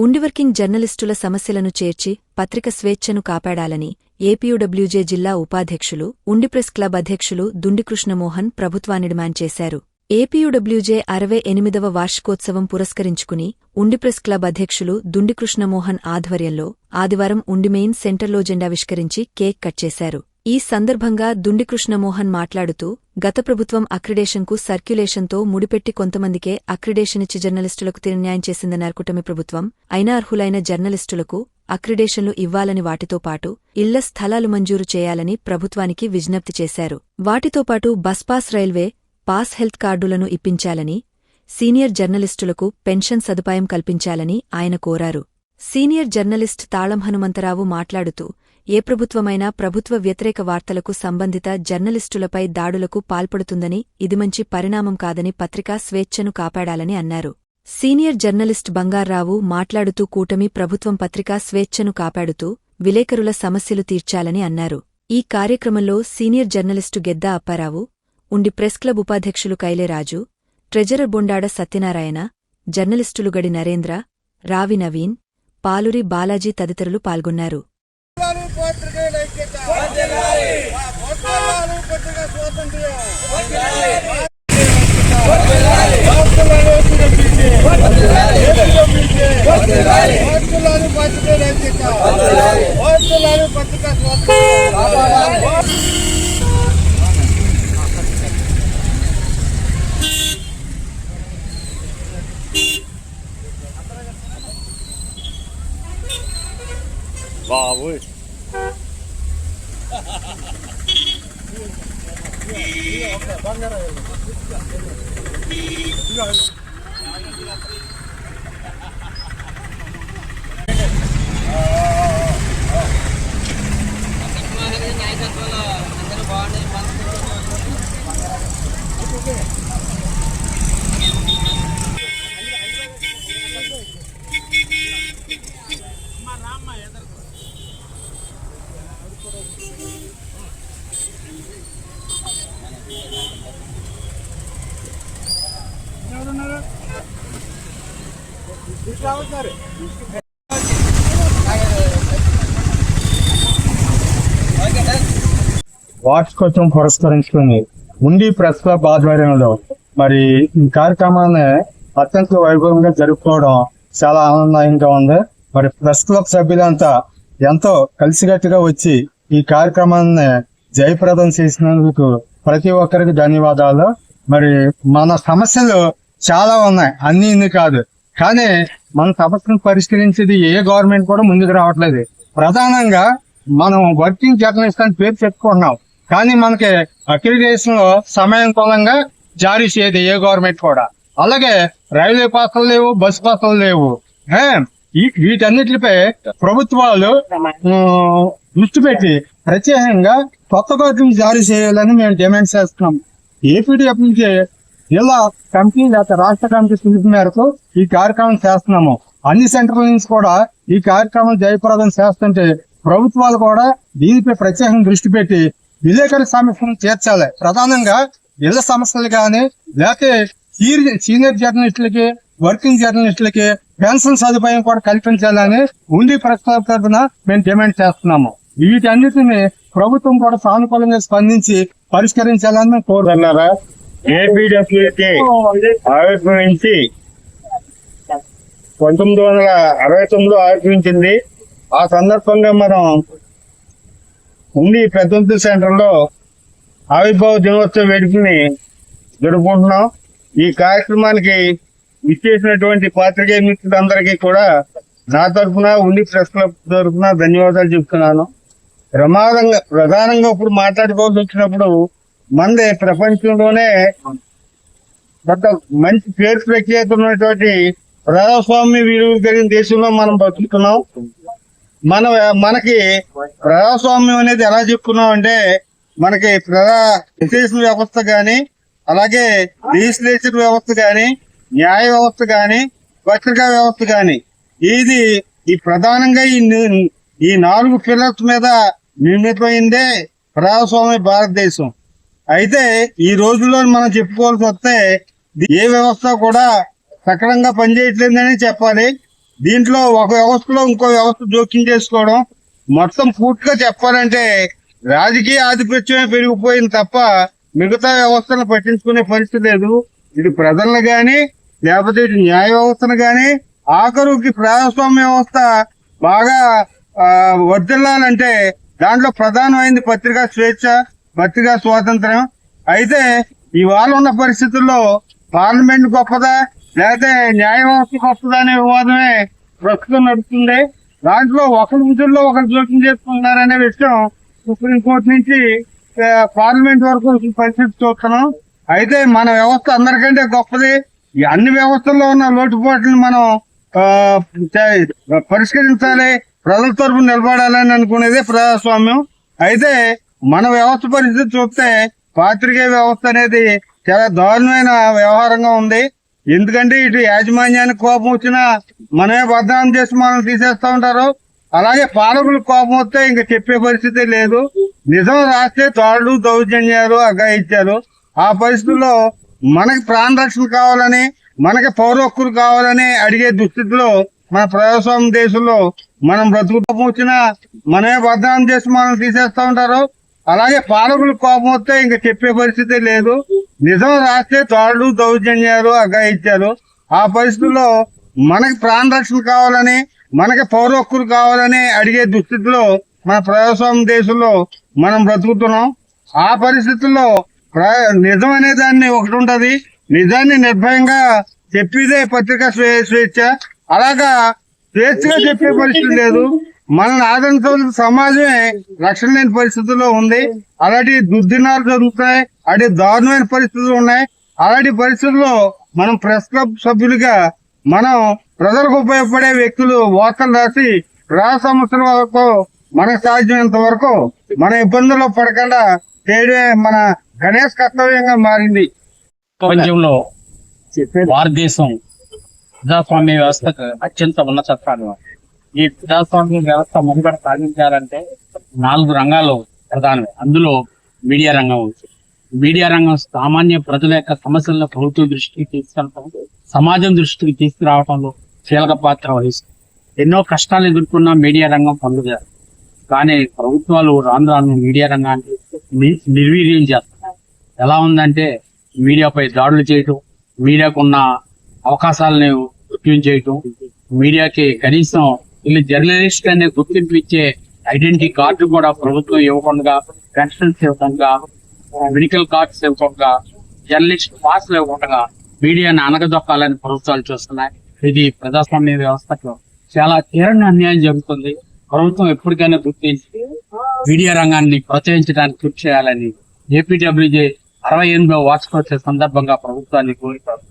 ఉండివర్కింగ్ జర్నలిస్టుల సమస్యలను చేర్చి పత్రిక స్వేచ్ఛను కాపాడాలని ఏపీయూడబ్ల్యూజే జిల్లా ఉపాధ్యక్షులు ఉండిప్రెస్ క్లబ్ అధ్యక్షులు దుండి కృష్ణమోహన్ ప్రభుత్వాన్ని డిమాండ్ చేశారు. ఏపీయూడబ్ల్యూజే అరవై ఎనిమిదవ వార్షికోత్సవం పురస్కరించుకుని ఉండిప్రెస్ క్లబ్ అధ్యక్షులు దుండి కృష్ణమోహన్ ఆధ్వర్యంలో ఆదివారం ఉండిమెయిన్ సెంటర్లో జెండావిష్కరించి కేక్ కట్ చేశారు. ఈ సందర్భంగా దుండి కృష్ణమోహన్ మాట్లాడుతూ గత ప్రభుత్వం అక్రిడేషన్కు సర్క్యులేషన్తో ముడిపెట్టి కొంతమందికే అక్రిడేషనిచ్చి జర్నలిస్టులకు తిరున్యాయం చేసిందన్నారు కుటమి ప్రభుత్వం. అయినా అర్హులైన జర్నలిస్టులకు అక్రిడేషన్లు ఇవ్వాలని వాటితో పాటు ఇళ్ళ స్థలాలు మంజూరు చేయాలని ప్రభుత్వానికి విజ్ఞప్తి చేశారు. వాటితో పాటు bus pass railway pass health కార్డులను ఇప్పించాలని సీనియర్ జర్నలిస్టులకు పెన్షన్ సదుపాయం కల్పించాలని ఆయన కోరారు. సీనియర్ జర్నలిస్ట్ తాళం హనుమంతరావు మాట్లాడుతూ ఏ ప్రభుత్వమైనా ప్రభుత్వ వ్యతిరేక వార్తలకు సంబంధిత జర్నలిస్టులపై దాడులకు పాల్పడుతుందని ఇది మంచి పరిణామం కాదని పత్రికా స్వేచ్ఛను కాపాడాలని అన్నారు. సీనియర్ జర్నలిస్ట్ బంగార్రావు మాట్లాడుతూ కూటమి ప్రభుత్వం పత్రికా స్వేచ్ఛను కాపాడుతూ విలేకరుల సమస్యలు తీర్చాలని అన్నారు. ఈ కార్యక్రమంలో సీనియర్ జర్నలిస్టు గెద్ద అప్పారావు ఉండి ప్రెస్ క్లబ్ ఉపాధ్యక్షులు కైలేరాజు ట్రెజరర్ బొండాడ సత్యనారాయణ జర్నలిస్టులు గడి నరేంద్ర రావి నవీన్ పాలురి బాలాజీ తదితరులు పాల్గొన్నారు. వందనాలు పత్రికేయుల ఐక్యత. వందనాలు పత్రికా స్వాతంత్ర్యం. వందనాలు ఏపీడబ్ల్యూజే. Oh. ఏపీడబ్ల్యూజే. వందనాలు పురస్కరించుకుని ఉండి ప్రెస్ క్లబ్ ఆధ్వర్యంలో మరి ఈ కార్యక్రమాన్ని అత్యంత వైభవంగా జరుపుకోవడం చాలా ఆనందంగా ఉంది. మరి ప్రెస్ క్లబ్ సభ్యులంతా ఎంతో కలిసికట్టుగా వచ్చి ఈ కార్యక్రమాన్ని జయప్రదం చేసినందుకు ప్రతి ఒక్కరికి ధన్యవాదాలు. మరి మన సమస్యలు చాలా ఉన్నాయి. అన్ని ఇన్ని కాదు. కానీ మన సమస్యను పరిష్కరించేది ఏ గవర్నమెంట్ కూడా ముందుకు రావట్లేదు. ప్రధానంగా మనం వర్కింగ్ జర్నలిస్ట్ అని పేరు చెప్పుకుంటున్నాం. కానీ మనకి అక్రిడేషన్లో సమయంకూలంగా జారీ చేయదు ఏ గవర్నమెంట్ కూడా. అలాగే రైల్వే పాసులు లేవు బస్ పాసులు లేవు. వీటన్నిటిపై ప్రభుత్వాలు దృష్టి పెట్టి ప్రత్యేకంగా కొత్త కోర్టును జారీ చేయాలని మేము డిమాండ్ చేస్తున్నాం. ఏపీడీఎఫ్ నుంచి ఇలా కమిటీ లేక రాష్ట్ర కమిటీ పిలుపు మేరకు ఈ కార్యక్రమం చేస్తున్నాము. అన్ని సెంటర్ల నుంచి కూడా ఈ కార్యక్రమం జయప్రదం చేస్తుంటే ప్రభుత్వాలు కూడా దీనిపై ప్రత్యేకంగా దృష్టి పెట్టి విలేకరుల సమస్యలను తీర్చాలి. ప్రధానంగా ఇళ్ళ సమస్యలు కానీ లేకపోతే సీనియర్ సీనియర్ జర్నలిస్టులకి వర్కింగ్ జర్నలిస్టులకి పెన్షన్ సదుపాయం కూడా కల్పించాలని ఉండి ప్రస్తావ తరఫున మేము డిమాండ్ చేస్తున్నాము. వీటన్నిటిని ప్రభుత్వం కూడా సానుకూలంగా స్పందించి పరిష్కరించాలని మేము కోరుతున్నారా? ఏపీడబ్ల్యూకి ఆవిర్భవించి పంతొమ్మిది వందల అరవై తొమ్మిదిలో ఆవిర్భవించింది ఆ సందర్భంగా మనం ఉండి పెద్ద సెంటర్లో ఆవిర్భావ దినోత్సవ వేడుకని జరుపుకుంటున్నాం. ఈ కార్యక్రమానికి విచ్చేసినటువంటి పాత్రికేయ మిత్రులందరికీ కూడా నా తరఫున ఉండి ప్రెస్ క్లబ్ తరఫున ధన్యవాదాలు చెప్తున్నాను. ప్రమాదంగా ప్రధానంగా ఇప్పుడు మాట్లాడుకోవాల్సి వచ్చినప్పుడు మనది ప్రపంచంలోనే పెద్ద మంచి పేరు ప్రఖ్యాత ఉన్నటువంటి ప్రజాస్వామ్య విలువ కలిగిన దేశంలో మనం బతుకుతున్నాం. మన మనకి ప్రజాస్వామ్యం అనేది ఎలా చెప్పుకున్నాం అంటే మనకి ప్రజా విశేషణ వ్యవస్థ కానీ అలాగే లెజిస్లేచర్ వ్యవస్థ కానీ న్యాయ వ్యవస్థ కానీ పత్రికా వ్యవస్థ కానీ ఇది ఈ ప్రధానంగా ఈ ఈ నాలుగు పిల్లర్స్ మీద నిర్మితమైందే ప్రజాస్వామ్య భారతదేశం. అయితే ఈ రోజుల్లో మనం చెప్పుకోవాల్సి వస్తే ఏ వ్యవస్థ కూడా సక్రమంగా పనిచేయట్లేదని చెప్పాలి. దీంట్లో ఒక వ్యవస్థలో ఇంకో వ్యవస్థ జోక్యం చేసుకోవడం మొత్తం పూర్తిగా చెప్పాలంటే రాజకీయ ఆధిపత్యమే పెరిగిపోయింది తప్ప మిగతా వ్యవస్థను పట్టించుకునే పరిస్థితి లేదు. ఇది ప్రజలను గాని లేకపోతే ఇటు న్యాయ వ్యవస్థను గాని ఆఖరుకి ప్రజాస్వామ్య వ్యవస్థ బాగా వర్దిల్లాలంటే దాంట్లో ప్రధానమైంది పత్రికా స్వేచ్ఛ పత్రికా స్వాతంత్రం. అయితే ఇవాళ ఉన్న పరిస్థితుల్లో పార్లమెంట్ గొప్పదా? లేకపోతే న్యాయ వ్యవస్థ గొప్పదా అనే వివాదమే ప్రస్తుతం నడుస్తుంది. దాంట్లో ఒకరి విధుల్లో ఒకరు జోక్యం చేసుకుంటున్నారనే విషయం సుప్రీంకోర్టు నుంచి పార్లమెంట్ వరకు పరిస్థితి చూస్తున్నాం. అయితే మన వ్యవస్థ అందరికంటే గొప్పది. ఈ అన్ని వ్యవస్థల్లో ఉన్న లోటుపాట్లను మనం పరిష్కరించాలి. ప్రజల తరపు నిలబడాలని అనుకునేదే ప్రజాస్వామ్యం. అయితే మన వ్యవస్థ పరిస్థితి చూస్తే పాత్రికేయ వ్యవస్థ అనేది చాలా దారుణమైన వ్యవహారంగా ఉంది. ఎందుకంటే ఇటు యాజమాన్యానికి కోపం వచ్చినా మనమే బదనాం చేసి మనం తీసేస్తూ ఉంటారు. అలాగే పాలకులకు కోపం వస్తే ఇంకా చెప్పే పరిస్థితి లేదు. నిజం రాస్తే తాళ్ళు దౌర్జన్యాలు ఇచ్చారు ఆ పరిస్థితుల్లో మనకి ప్రాణ రక్షణ కావాలని మనకి పౌర హక్కులు కావాలని అడిగే దుస్థితిలో మన ప్రజాస్వామ్య దేశంలో మనం బ్రతుకు వచ్చినా మనమే బదనాం చేసి మనం తీసేస్తూ ఉంటారు. అలాగే పాలకులు కోపం వస్తే ఇంకా చెప్పే పరిస్థితి లేదు. నిజం రాస్తే తోడు దౌర్జన్యాలు అగాయిత్యాలు ఆ పరిస్థితుల్లో మనకి ప్రాణ రక్షణ కావాలని మనకి పౌర హక్కులు కావాలని అడిగే దుస్థితిలో మన ప్రజాస్వామ్య దేశంలో మనం బ్రతుకుతున్నాం. ఆ పరిస్థితుల్లో నిజం అనే దాన్ని ఒకటి ఉంటుంది. నిజాన్ని నిర్భయంగా చెప్పేదే పత్రికా స్వే- స్వేచ్ఛ. అలాగా స్వేచ్ఛగా చెప్పే పరిస్థితి లేదు. మనల్ని ఆదరించవలసిన సమాజమే రక్షణ లేని పరిస్థితుల్లో ఉంది. అలాంటి దుర్దినాలు జరుగుతాయి. అలాంటి దారుణమైన పరిస్థితులు ఉన్నాయి. అలాంటి పరిస్థితుల్లో మనం ప్రెస్ క్లబ్ సభ్యులుగా మనం ప్రజలకు ఉపయోగపడే వ్యక్తులు వార్తలు రాసి ప్రజా సమస్యల వరకు మనకు సాధ్యమైనంత వరకు మన ఇబ్బందుల్లో పడకుండా చేయడమే మన గణేష్ కర్తవ్యంగా మారింది. ప్రపంచంలో భారతదేశం ప్రజాస్వామ్య వ్యవస్థకు అత్యంత ఉన్నత స్థానం. ఈ ప్రజాస్వామ్య వ్యవస్థ మనుగడ సాధించాలంటే నాలుగు రంగాలు ప్రధానమే. అందులో మీడియా రంగం ఉంది. మీడియా రంగం సామాన్య ప్రజల యొక్క సమస్యలను ప్రభుత్వం దృష్టికి తీసుకెళ్ళటం సమాజం దృష్టికి తీసుకురావడంలో కీలక పాత్ర వహిస్తుంది. ఎన్నో కష్టాలు ఎదుర్కొన్న మీడియా రంగం పొందుతారు కానీ ప్రభుత్వాలు రాను రాను మీడియా రంగాన్ని నిర్వీర్యం చేస్తున్నాయి. ఎలా ఉందంటే మీడియాపై దాడులు చేయటం మీడియాకున్న అవకాశాలను మృత్యం చేయటం మీడియాకి కనీసం వీళ్ళు జర్నలిస్ట్ అనే గుర్తింపు ఇచ్చే ఐడెంటిటీ కార్డు కూడా ప్రభుత్వం ఇవ్వకుండా పెన్షన్స్ ఇవ్వకుండా మెడికల్ కార్డ్స్ ఇవ్వకుండా జర్నలిస్ట్ పాస్లు ఇవ్వకుండా మీడియాను అనగదొక్కాలని ప్రభుత్వాలు చూస్తున్నాయి. ఇది ప్రజాస్వామ్య వ్యవస్థకు చాలా తీవ్రంగా అన్యాయం జరుగుతుంది. ప్రభుత్వం ఎప్పటికైనా గుర్తించి మీడియా రంగాన్ని ప్రోత్సహించడానికి కృషి చేయాలని ఏపీడబ్ల్యూజే అరవై ఎనిమిదో వార్షికోత్సవ సందర్భంగా ప్రభుత్వాన్ని కోరుతారు.